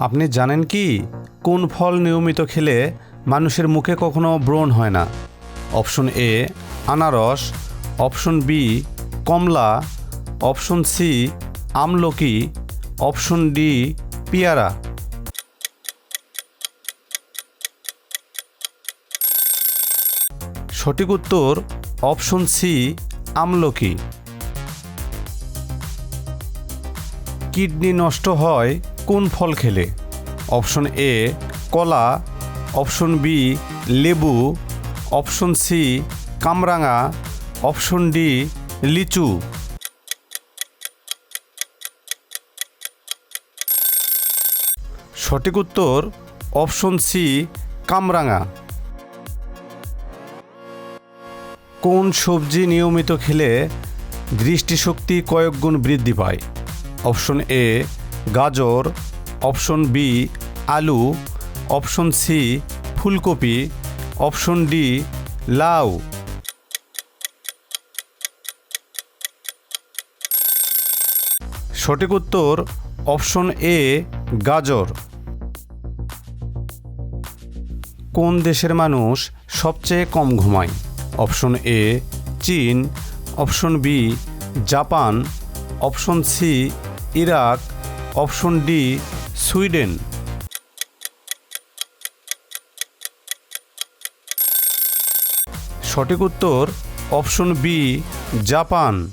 আপনি জানেন কি? কোন ফল নিয়মিত খেলে মানুষের মুখে কখনো ব্রণ হয় না? অপশন এ, আনারস, অপশন বি, কমলা, অপশন সি, আমলকি, অপশন ডি, পিয়ারা। সঠিক উত্তর অপশন সি, আমলকি। কিডনি নষ্ট হয়, কোন ফল খেলে? অপশন এ, কলা। অপশন বি, লেবু। অপশন সি, কামরাঙা। অপশন ডি, লিচু। সঠিক উত্তর, অপশন সি, কামরাঙা। কোন সবজি নিয়মিত খেলে দৃষ্টিশক্তি কয়েক গুণ বৃদ্ধি পায়? অপশন এ, গাজর, অপশন বি, আলু, অপশন সি, ফুলকপি, অপশন ডি, লাউ। সঠিক উত্তর অপশন এ, গাজর। কোন দেশের মানুষ সবচেয়ে কম ঘুমায়? অপশন এ, চীন। Option B, Japan. Option C Iraq, option D, Sweden. সঠিক উত্তর, অপশন বি, জাপান।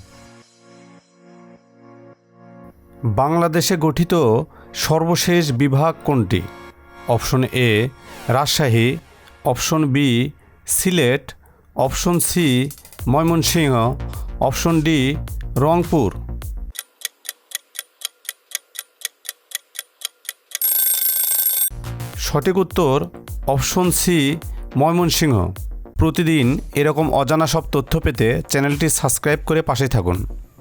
বাংলাদেশে গঠিত সর্বশেষ বিভাগ কোনটি? Option A, Rajshahi. Option B, Sylhet. Option C, Mymensingh. Option D, Rangpur. সঠিক উত্তর অপশন সি, ময়মনসিংহ। প্রতিদিন এরকম অজানা সব তথ্য পেতে চ্যানেলটি সাবস্ক্রাইব করে পাশে থাকুন।